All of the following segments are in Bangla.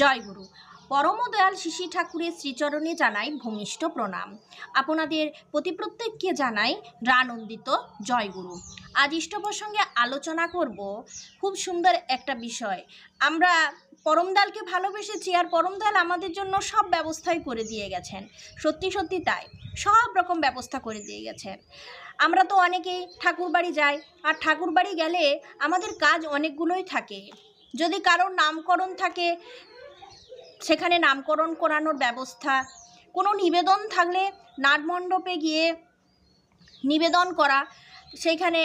জয় গুরু। পরমদয়াল শিশি ঠাকুরের শ্রীচরণে জানাই ভূমিষ্ঠ প্রণাম। আপনাদের প্রতি প্রত্যেককে জানাই রানন্দিত জয় গুরু। আজ ইষ্ট প্রসঙ্গে আলোচনা করব খুব সুন্দর একটা বিষয়। আমরা পরমদালকে ভালোবেসেছি আর পরমদাল আমাদের জন্য সব ব্যবস্থাই করে দিয়ে গেছেন। সত্যি সত্যি তাই। সব রকম ব্যবস্থা করে দিয়ে গেছেন। আমরা তো অনেকেই ঠাকুর বাড়ি যাই, আর ঠাকুর বাড়ি গেলে আমাদের কাজ অনেকগুলোই থাকে। যদি কারোর নামকরণ থাকে সেখানে নামকরণ করানোর ব্যবস্থা। কোনো নিবেদন থাকলে নাটমণ্ডপে গিয়ে নিবেদন করা সেইখানে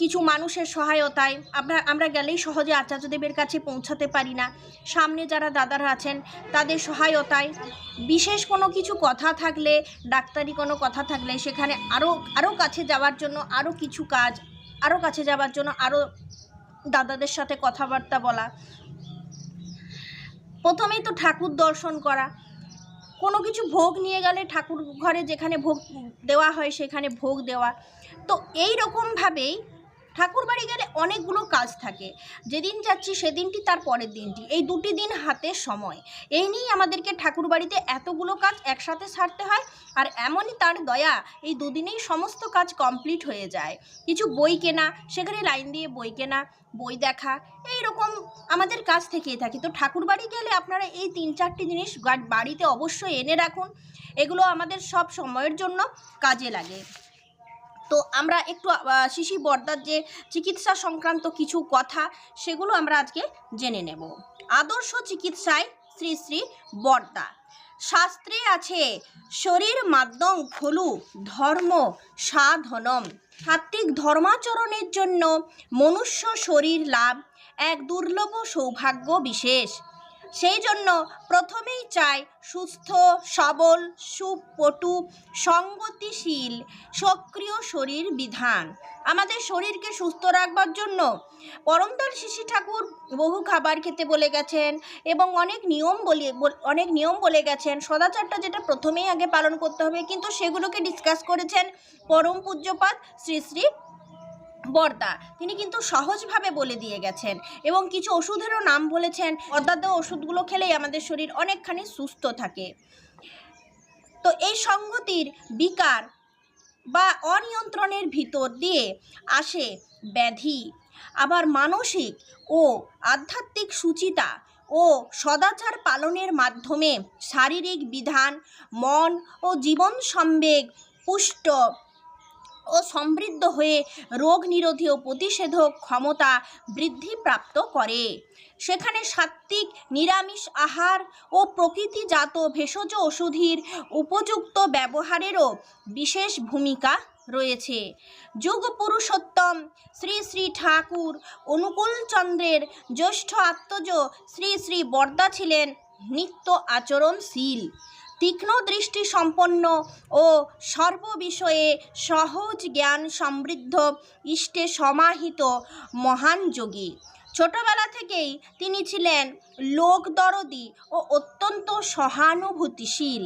কিছু মানুষের সহায়তায়। আমরা আমরা গেলেই সহজে আচার্যদেবের কাছে পৌঁছাতে পারি না। সামনে যারা দাদারা আছেন, তাদের সহায়তায়। বিশেষ কোনো কিছু কথা থাকলে, ডাক্তারি কোনো কথা থাকলে, সেখানে আরও আরও কাছে যাওয়ার জন্য আরও কিছু কাজ আরও কাছে যাওয়ার জন্য আরও দাদাদের সাথে কথাবার্তা বলা। প্রথমেই তো ঠাকুর দর্শন করা। কোনো কিছু ভোগ নিয়ে গেলে ঠাকুর ঘরে যেখানে ভোগ দেওয়া হয় সেখানে ভোগ দেওয়া। তো এই রকমভাবেই ঠাকুর বাড়ি গেলে অনেকগুলো কাজ থাকে। যেদিন যাচ্ছি সেদিনটি তার পরের দিনটি। এই দুটি দিন হাতের সময়। এই নিয়েই আমাদেরকে ঠাকুর বাড়িতে এতগুলো কাজ একসাথে সারতে হয় আর এমনই তার দয়া এই দুদিনেই সমস্ত কাজ কমপ্লিট হয়ে যায়। কিছু বই কেনা, সেখানে লাইন দিয়ে বই কেনা, বই দেখা এই রকম আমাদের কাজ থেকেই থাকে। তো ঠাকুর বাড়ি গেলে আপনারা এই তিন চারটি জিনিস বাড়িতে অবশ্যই এনে রাখুন। এগুলো আমাদের সব সময়ের জন্য কাজে লাগে। তো আমরা একটু শিশি বর্দার যে চিকিৎসা সংক্রান্ত কিছু কথা, সেগুলো আমরা আজকে জেনে নেব। আদর্শ চিকিৎসায় শ্রী শ্রী বর্দা। শাস্ত্রে আছে, শরীর মাধ্যম খলু, ধর্ম সাধনম। সাত্ত্বিক ধর্মাচরণের জন্য মনুষ্য শরীর লাভ, এক দুর্লভ সৌভাগ্য বিশেষ। সেই জন্য প্রথমেই চাই সুস্থ, সবল, সুপটু, সঙ্গতিশীল, সক্রিয় শরীর বিধান। আমাদের শরীরকে সুস্থ রাখবার জন্য পরমদল শিশি ঠাকুর বহু খাবার খেতে বলে গেছেন এবং অনেক নিয়ম বলে অনেক নিয়ম বলে গেছেন। সদাচারটা যেটা প্রথমেই আগে পালন করতে হবে, কিন্তু সেগুলোকে ডিসকাস করেছেন পরম পূজ্যপাদ শ্রী শ্রী বর্দা। তিনি কিন্তু সহজভাবে বলে দিয়ে গেছেন এবং কিছু ওষুধেরও নাম বলেছেন। অর্ধাদ্য ওষুধগুলো খেলেই আমাদের শরীর অনেকখানি সুস্থ থাকে। তো এই সঙ্গতির বিকার বা অনিয়ন্ত্রণের ভিতর দিয়ে আসে ব্যাধি। আবার মানসিক ও আধ্যাত্মিক সুচিতা ও সদাচার পালনের মাধ্যমে শারীরিক বিধান, মন ও জীবন সম্বেগ, পুষ্ট ও সমৃদ্ধ হয়ে রোগ নিরোধী ও প্রতিষেধক ক্ষমতা বৃদ্ধিপ্রাপ্ত করে। সেখানে সাত্ত্বিক নিরামিষ আহার ও প্রকৃতিজাত ভেষজ ওষুধির উপযুক্ত ব্যবহারেরও বিশেষ ভূমিকা রয়েছে। যুগ পুরুষোত্তম শ্রী শ্রী ঠাকুর অনুকূল চন্দ্রের জ্যেষ্ঠ আত্মজ শ্রী শ্রী বর্দা ছিলেন নিত্য আচরণশীল। তীক্ষ্ণ দৃষ্টি সম্পন্ন ও সর্ববিষয়ে সহজ জ্ঞান সমৃদ্ধ, ইষ্টে সমাহিত, মহান যোগী। ছোটবেলা থেকেই তিনি ছিলেন লোকদরদি ও অত্যন্ত সহানুভূতিশীল।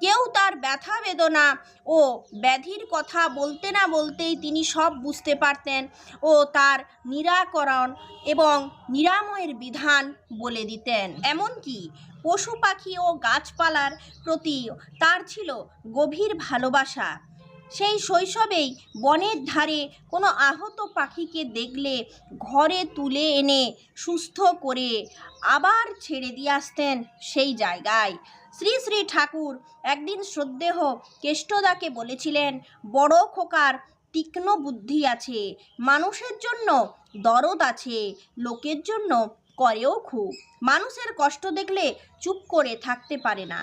কেউ তার ব্যথা বেদনা ও ব্যাধির কথা বলতে না বলতেই তিনি সব বুঝতে পারতেন ও তার নিরাকরণ এবং নিরাময়ের বিধান বলে দিতেন। এমনকি পশু পাখি ও গাছপালার প্রতি তার ছিল গভীর ভালোবাসা। সেই শৈশবেই বনের ধারে কোনো আহত পাখিকে দেখলে ঘরে তুলে এনে সুস্থ করে আবার ছেড়ে দিয়ে আসতেন সেই জায়গায়। শ্রী শ্রী ঠাকুর একদিন শ্রদ্ধেহ কেষ্টদাকে বলেছিলেন, বড় খোকার তীক্ষ্ণ বুদ্ধি আছে, মানুষের জন্য দরদ আছে, লোকের জন্য করেও খুব। মানুষের কষ্ট দেখলে চুপ করে থাকতে পারে না।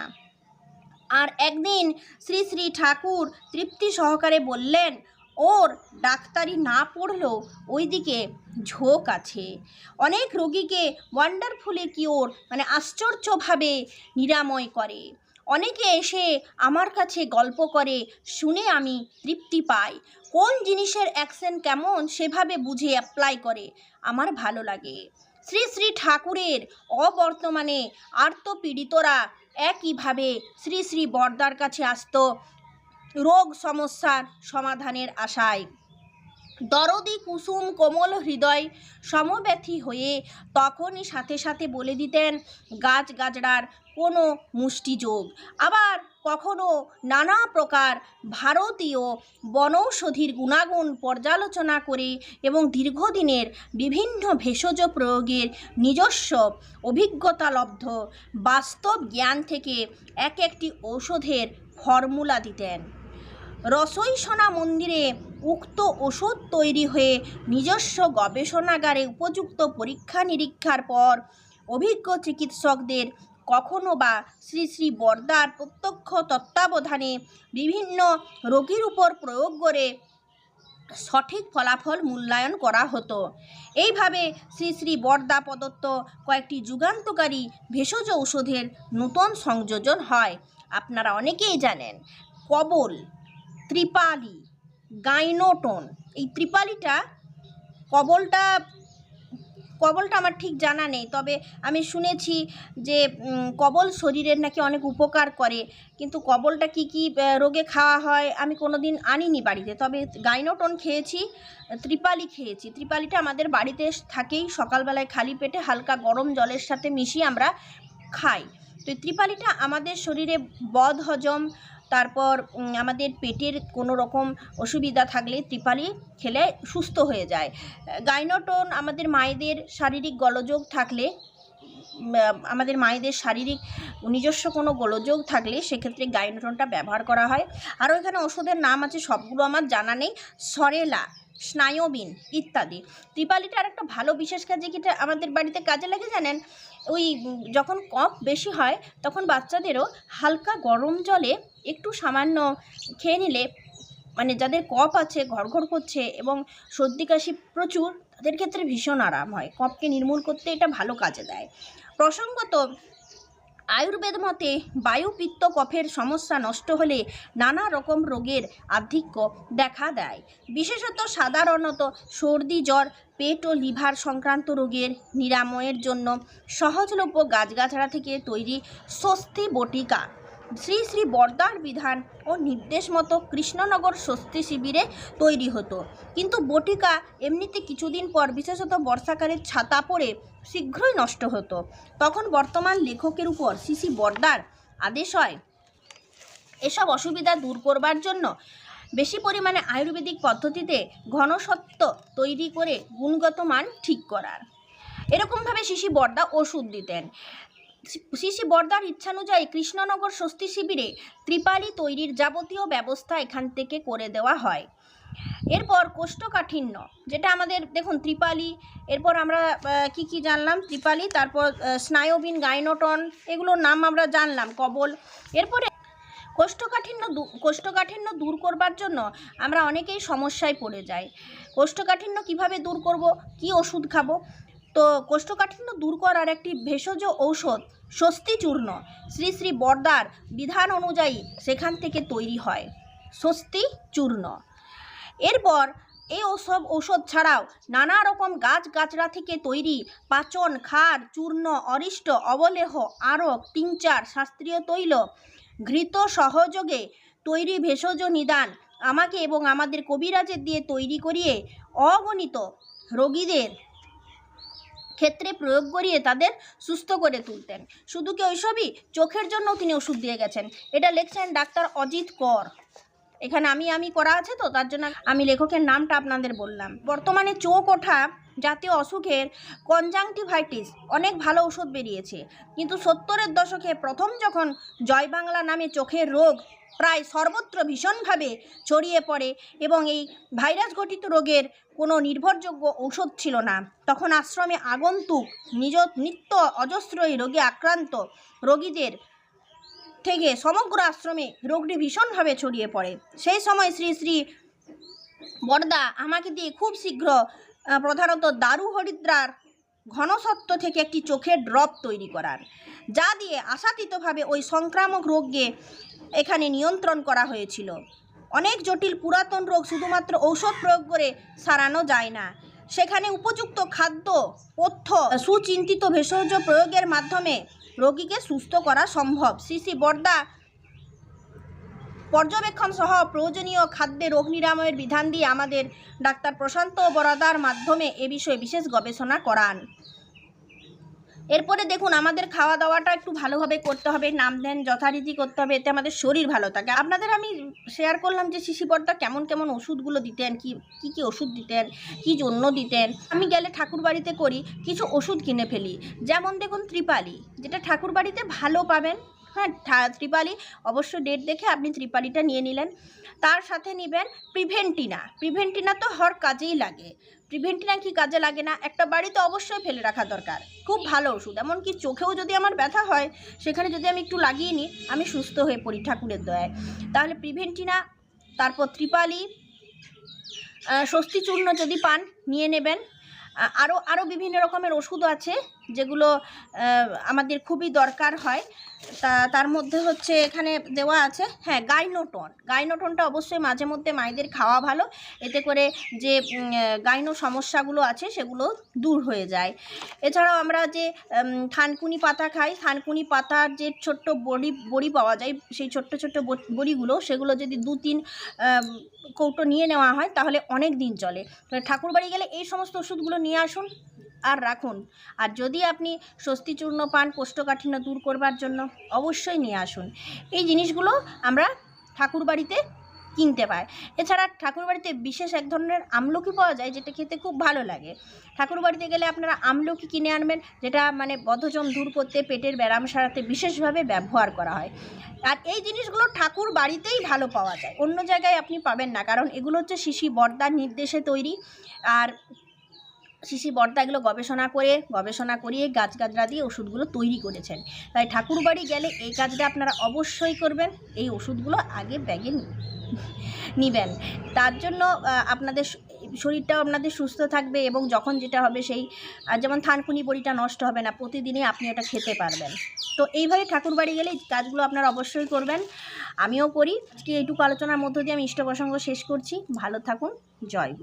আর একদিন শ্রী শ্রী ঠাকুর তৃপ্তি সহকারে বললেন, ওর ডাক্তারি না পড়লেও ওইদিকে ঝোঁক আছে। অনেক রোগীকে ওয়ান্ডারফুলি কিওর মানে আশ্চর্যভাবে নিরাময় করে। অনেকে এসে আমার কাছে গল্প করে, শুনে আমি তৃপ্তি পাই। কোন জিনিসের অ্যাকশন কেমন সেভাবে বুঝে অ্যাপ্লাই করে, আমার ভালো লাগে। শ্রী শ্রী ঠাকুরের অবর্তমানে আর্তপীড়িতরা একইভাবে শ্রী শ্রী বর্দার কাছে আসত রোগ সমস্যার সমাধানের আশায়। দরদি কুসুম কোমল হৃদয় সমব্যথী হয়ে তখনই সাথে সাথে বলে দিতেন, গাছ গাছড়ার কোনো মুষ্টিযোগ। আবার কখনো নানা প্রকার ভারতীয় বনৌষধির গুণাগুণ পর্যালোচনা করে এবং দীর্ঘদিনের বিভিন্ন ভেষজ প্রয়োগের নিজস্ব অভিজ্ঞতালব্ধ বাস্তব জ্ঞান থেকে এক একটি ঔষধের ফর্মুলা দিতেন। রসইসোনা মন্দিরে উক্ত ওষুধ তৈরি হয়ে নিজস্ব গবেষণাগারে উপযুক্ত পরীক্ষা নিরীক্ষার পর অভিজ্ঞ চিকিৎসকদের কখনো বা শ্রী শ্রী বরদার প্রত্যক্ষ তত্ত্বাবধানে বিভিন্ন রোগীর উপর প্রয়োগ করে সঠিক ফলাফল মূল্যায়ন করা হতো। এইভাবে শ্রী শ্রী বরদা প্রদত্ত কয়েকটি যুগান্তকারী ভেষজ ঔষধের নূতন সংযোজন হয়। আপনারা অনেকেই জানেন কবল ত্রিপালি, গাইনোটন। এই ত্রিপালিটা কবলটা কবলটা আমার ঠিক জানা নেই, তবে আমি শুনেছি যে কবল শরীরের নাকি অনেক উপকার করে, কিন্তু কবলটা কি কি রোগে খাওয়া হয় আমি কোনো দিন আনিনি বাড়িতে, তবে গাইনোটন খেয়েছি, ত্রিপালি খেয়েছি। ত্রিপালিটা আমাদের বাড়িতে থাকেই, সকালবেলায় খালি পেটে হালকা গরম জলের সাথে মিশিয়ে আমরা খাই। তো ত্রিপালিটা আমাদের শরীরে বদ হজম তারপর আমাদের পেটের কোনো রকম অসুবিধা থাকলে ত্রিপালি খেলে সুস্থ হয়ে যায়। গাইনোটন আমাদের মায়েদের শারীরিক গলযোগ থাকলে আমাদের মায়েদের শারীরিক নিজস্ব কোনো গোলযোগ থাকলে সেক্ষেত্রে গাইনোটনটা ব্যবহার করা হয়। আরও এখানে ওষুধের নাম আছে, সবগুলো আমার জানা নেই। সরেলা, স্নায়বিন ইত্যাদি। ত্রিপালিটার একটা ভালো বিশেষ কাজে কি আমাদের বাড়িতে কাজে লাগে জানেন? ওই যখন কফ বেশি হয়, তখন বাচ্চাদেরও হালকা গরম জলে একটু সামান্য খেয়ে নিলে মানে যাদের কফ আছে ঘরঘর করছে এবং সর্দি কাশি প্রচুর, তাদের ক্ষেত্রে ভীষণ আরাম হয়। কফকে নির্মূল করতে এটা ভালো কাজে দেয়। প্রসঙ্গত, আয়ুর্বেদ মতে বায়ু পিত্ত কফের সমস্যা নষ্ট হলে নানা রকম রোগের আধিক্য দেখা দেয়। বিশেষত সাধারণত সর্দি, জ্বর, পেট ও লিভার সংক্রান্ত রোগের নিরাময়ের জন্য সহজলভ্য গাছগাছড়া থেকে তৈরি স্বস্তি বটিকা শ্রী শ্রী বরদার বিধান ও নির্দেশ মতো কৃষ্ণনগর স্বস্তি শিবিরে তৈরি হতো। কিন্তু বটিকা এমনিতে কিছুদিন পর বিশেষত বর্ষাকালের ছাতা পড়ে শীঘ্রই নষ্ট হতো। তখন বর্তমান লেখকের উপর শ্রী শ্রী বরদার আদেশ হয়, এসব অসুবিধা দূর করবার জন্য বেশি পরিমাণে আয়ুর্বেদিক পদ্ধতিতে ঘনসত্ব তৈরি করে গুণগত মান ঠিক করার। এরকমভাবে শিশি বর্দা ওষুধ দিতেন। শিশি বর্দার ইচ্ছানুযায়ী কৃষ্ণনগর স্বস্তি শিবিরে ত্রিপালি তৈরির যাবতীয় ব্যবস্থা এখান থেকে করে দেওয়া হয়। এরপর কোষ্ঠকাঠিন্য, যেটা আমাদের, দেখুন ত্রিপালি, এরপর আমরা কি কি জানলাম? ত্রিপালি, তারপর স্নায়বিন, গাইনোটন, এগুলোর নাম আমরা জানলাম, কবল। এরপরে কোষ্ঠকাঠিন্য কোষ্ঠকাঠিন্য দূর করবার জন্য আমরা অনেকেই সমস্যায় পড়ে যাই। কোষ্ঠকাঠিন্য কীভাবে দূর করব? কি ওষুধ খাব? তো কোষ্ঠকাঠিন্য দূর করার একটি ভেষজ ঔষধ স্বস্তি চূর্ণ শ্রী শ্রী বর্দার বিধান অনুযায়ী সেখান থেকে তৈরি হয়। স্বস্তি চূর্ণ এরপর এই ওসব ঔষধ ছাড়াও নানা রকম গাছ গাছড়া থেকে তৈরি পাচন, খার, চূর্ণ, অরিষ্ট, অবলেহ আরক টিংচার শাস্ত্রীয় তৈল, ঘৃত সহযোগে তৈরি ভেষজ নিদান আমাকে এবং আমাদের কবিরাজের দিয়ে তৈরি করিয়ে অগণিত রোগীদের ক্ষেত্রে প্রয়োগ করিয়ে তাদের সুস্থ করে তুলতেন। শুধু কি ওইসবই? চোখের জন্য তিনি ওষুধ দিয়ে গেছেন। এটা লিখছেন ডাক্তার অজিত কর। এখানে আমি আমি করা আছে তো? তার জন্য আমি লেখকের নামটা আপনাদের বললাম। বর্তমানে চোখ ওঠা জাতীয় অসুখের কনজাংটিভাইটিস অনেক ভালো ওষুধ বেরিয়েছে। কিন্তু সত্তরের দশকে প্রথম যখন জয় বাংলা নামে চোখের রোগ প্রায় সর্বত্র ভীষণভাবে ছড়িয়ে পড়ে এবং এই ভাইরাস ঘটিত রোগের কোনো নির্ভরযোগ্য ঔষধ ছিল না, তখন আশ্রমে আগন্তুক নিজ নিত্য অজস্র এই রোগে আক্রান্ত রোগীদের থেকে সমগ্র আশ্রমে রোগটি ভীষণভাবে ছড়িয়ে পড়ে। সেই সময় শ্রী শ্রী বরদা আমাকে দিয়ে খুব শীঘ্র প্রধানত দারু হরিদ্রার ঘনসত্ব থেকে একটি চোখের ড্রপ তৈরি করার, যা দিয়ে আশাতীতভাবে ওই সংক্রামক রোগকে এখানে নিয়ন্ত্রণ করা হয়েছিল। অনেক জটিল পুরাতন রোগ শুধুমাত্র ঔষধ প্রয়োগ করে সারানো যায় না। সেখানে উপযুক্ত খাদ্য, পথ্য, সুচিন্তিত ভেষজ প্রয়োগের মাধ্যমে রোগীকে সুস্থ করা সম্ভব। শ্রী শ্রী বরদা পর্যবেক্ষণ সহ প্রয়োজনীয় খাদ্যে রোগ নিরাময়ের বিধান দিয়ে আমাদের ডাক্তার প্রশান্ত বরাদার মাধ্যমে এ বিষয়ে বিশেষ গবেষণা করান। এরপরে দেখুন, আমাদের খাওয়া দাওয়াটা একটু ভালোভাবে করতে হবে, নাম দেন, যথারীতি করতে হবে, এতে আমাদের শরীর ভালো থাকে। আপনাদের আমি শেয়ার করলাম যে শিশিপর্দা কেমন কেমন ওষুধগুলো দিতেন, কি কি কি ওষুধ দিতেন, কি জন্য দিতেন। আমি গেলে ঠাকুর বাড়িতে করি, কিছু ওষুধ কিনে ফেলি। যেমন দেখুন, ত্রিপালি, যেটা ঠাকুর বাড়িতে ভালো পাবেন হ্যাঁ ত্রিপালি, অবশ্য ডেট দেখে আপনি ত্রিপালিটা নিয়ে নিলেন। তার সাথে নেবেন প্রিভেন্টিনা প্রিভেন্টিনা তো হর কাজেই লাগে। প্রিভেন্টিনা কি কাজে লাগে না? একটা বাড়িতে অবশ্যই ফেলে রাখা দরকার। খুব ভালো ওষুধ। এমনকি চোখেও যদি আমার ব্যথা হয়, সেখানে যদি আমি একটু লাগিয়ে নিই, আমি সুস্থ হয়ে পড়ি ঠাকুরের দয়ায়। তাহলে প্রিভেন্টিনা তারপর ত্রিপালি স্বস্তিচূর্ণ যদি পান, নিয়ে নেবেন। আরও আরও বিভিন্ন রকমের ওষুধ আছে, যেগুলো আমাদের খুবই দরকার হয়। তা, তার মধ্যে হচ্ছে এখানে দেওয়া আছে হ্যাঁ গাইনোটন। গাইনোটনটা অবশ্যই মাঝে মধ্যে মায়েদের খাওয়া ভালো, এতে করে যে গাইনো সমস্যাগুলো আছে সেগুলো দূর হয়ে যায়। এছাড়াও আমরা যে থানকুনি পাতা খাই, থানকুনি পাতার যে ছোট্ট বড়ি বড়ি পাওয়া যায়, সেই ছোট্ট ছোট্ট বড়িগুলো, সেগুলো যদি দু তিন কৌটো নিয়ে নেওয়া হয়, তাহলে অনেক দিন চলে। ঠাকুরবাড়ি গেলে এই সমস্ত ওষুধগুলো নিয়ে আসুন। আর রাখুন। আর যদি আপনি স্বস্তিচূর্ণ পান কোষ্ঠকাঠিন্য দূর করবার জন্য, অবশ্যই নিয়ে আসুন। এই জিনিসগুলো আমরা ঠাকুরবাড়িতে কিনতে পাই। এছাড়া ঠাকুরবাড়িতে বিশেষ এক ধরনের আমলকি পাওয়া যায়, যেটা খেতে খুব ভালো লাগে। ঠাকুরবাড়িতে গেলে আপনারা আমলকি কিনে আনবেন, যেটা মানে বদ্ধজম দূর করতে পেটের ব্যায়াম সারাতে বিশেষভাবে ব্যবহার করা হয়। আর এই জিনিসগুলো ঠাকুর বাড়িতেই ভালো পাওয়া যায়। অন্য জায়গায় আপনি পাবেন না, কারণ এগুলো হচ্ছে শিশি বর্দার নির্দেশে তৈরি। আর শিশি বর্দা এগুলো গবেষণা করে, গবেষণা করিয়ে গাছগাছরা দিয়ে ওষুধগুলো তৈরি করেছেন। তাই ঠাকুরবাড়ি গেলে এই কাজটা আপনারা অবশ্যই করবেন। এই ওষুধগুলো আগে ব্যাগে নিবেন। তার জন্য আপনাদের শরীরটাও আপনাদের সুস্থ থাকবে এবং যখন যেটা হবে সেই যেমন থানকুনি বড়িটা নষ্ট হবে না প্রতিদিনই আপনি ওটা খেতে পারবেন। তো এইভাবে ঠাকুরবাড়ি গেলে কাজগুলো আপনারা অবশ্যই করবেন। আমিও করি। আজকে এইটুকু আলোচনার মধ্য দিয়ে আমি ইষ্ট প্রসঙ্গ শেষ করছি। ভালো থাকুন। জয়